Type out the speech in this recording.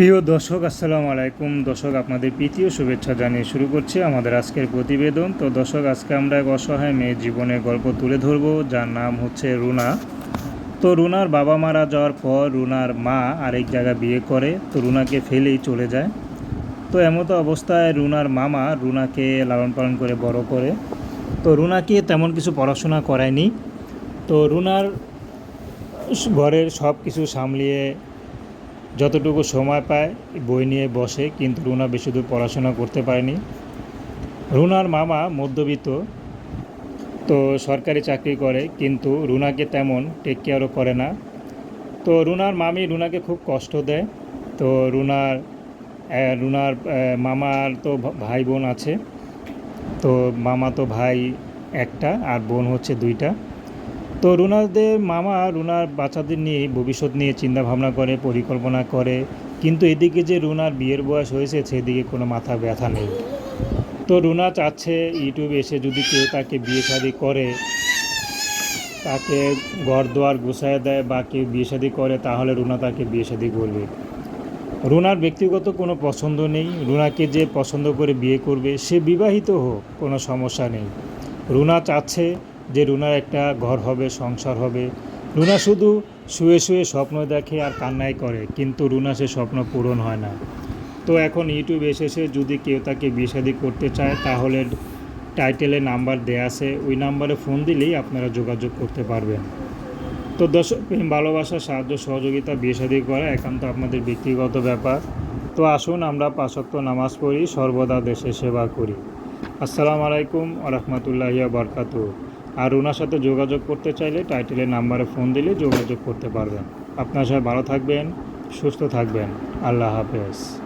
প্রিয় দর্শক, আসসালামু আলাইকুম। দর্শক, আপনাদের প্রীতীয় শুভেচ্ছা জানিয়ে শুরু করছি আমাদের আজকের প্রতিবেদন। তো দর্শক, আজকে আমরা এক অসহায় মেয়ের জীবনের গল্প তুলে ধরবো, যার নাম হচ্ছে রুনা। তো রুনার বাবা মারা যাওয়ার পর রুনার মা আরেক জায়গায় বিয়ে করে, তো রুনাকে ফেলেই চলে যায়। তো এমতো অবস্থায় রুনার মামা রুনাকে লালন পালন করে বড় করে। তো রুনাকে তেমন কিছু পড়াশোনা করায়নি। তো রুনার ঘরের সব কিছু সামলিয়ে যতটুকু সময় পায় বই নিয়ে বসে, কিন্তু রুনা বেশি দূর পড়াশোনা করতে পারেনি। রুনার মামা মধ্যবিত্ত, তো সরকারি চাকরি করে, কিন্তু রুনাকে তেমন টেক কেয়ারও করে না। তো রুনার মামি রুনাকে খুব কষ্ট দেয়। তো রুনার রুনার মামার তো ভাই বোন আছে। তো মামা তো ভাই একটা, আর বোন হচ্ছে দুইটা। তো রুনাদের মামা রুনার বাচ্চাদের নিয়ে ভবিষ্যৎ নিয়ে চিন্তা ভাবনা করে, পরিকল্পনা করে। কিন্তু এদিকে যে রুনার বিয়ের বয়স হয়েছে, সেদিকে কোনো মাথা ব্যথা নেই। তো রুনা চাচ্ছে ইউটিউবে এসে যদি কেউ তাকে বিয়ে শাদি করে, তাকে ঘর দোয়ার গুছায় দেয় বা কেউ বিয়ে শাদি করে, তাহলে রুনা তাকে বিয়ে শাদি করবে। রুনার ব্যক্তিগত কোনো পছন্দ নেই। রুনাকে যে পছন্দ করে বিয়ে করবে, সে বিবাহিত হোক, কোনো সমস্যা নেই। রুনা চাচ্ছে যে রুনার একটা ঘর হবে, সংসার হবে। রুনা শুধু শুয়ে শুয়ে স্বপ্ন দেখে আর কান্নাই করে, কিন্তু রুনা সে স্বপ্ন পূরণ হয় না। তো এখন ইউটিউব এসেছে যদি কেউ তাকে বিয়ে শাদি করতে চায়, তাহলে টাইটেলে নাম্বার দেয়া আছে। ওই নাম্বারে ফোন দিলেই আপনারা যোগাযোগ করতে পারবেন। তো দর্শক, প্রেম, ভালোবাসা, সাহায্য, সহযোগিতা, বিয়ে শাদী করা একান্ত আপনাদের ব্যক্তিগত ব্যাপার। তো আসুন আমরা পাঁচক্ত নামাজ পড়ি, সর্বদা দেশে সেবা করি। আসসালামু আলাইকুম রহমতুল্লাহিয়া বরকাত আর ওনার সাথে যোগাযোগ করতে চাইলে টাইটেলের নাম্বারে ফোন দিলে যোগাযোগ করতে পারবেন। আপনার সবাই ভালো থাকবেন, সুস্থ থাকবেন। আল্লাহ হাফেজ।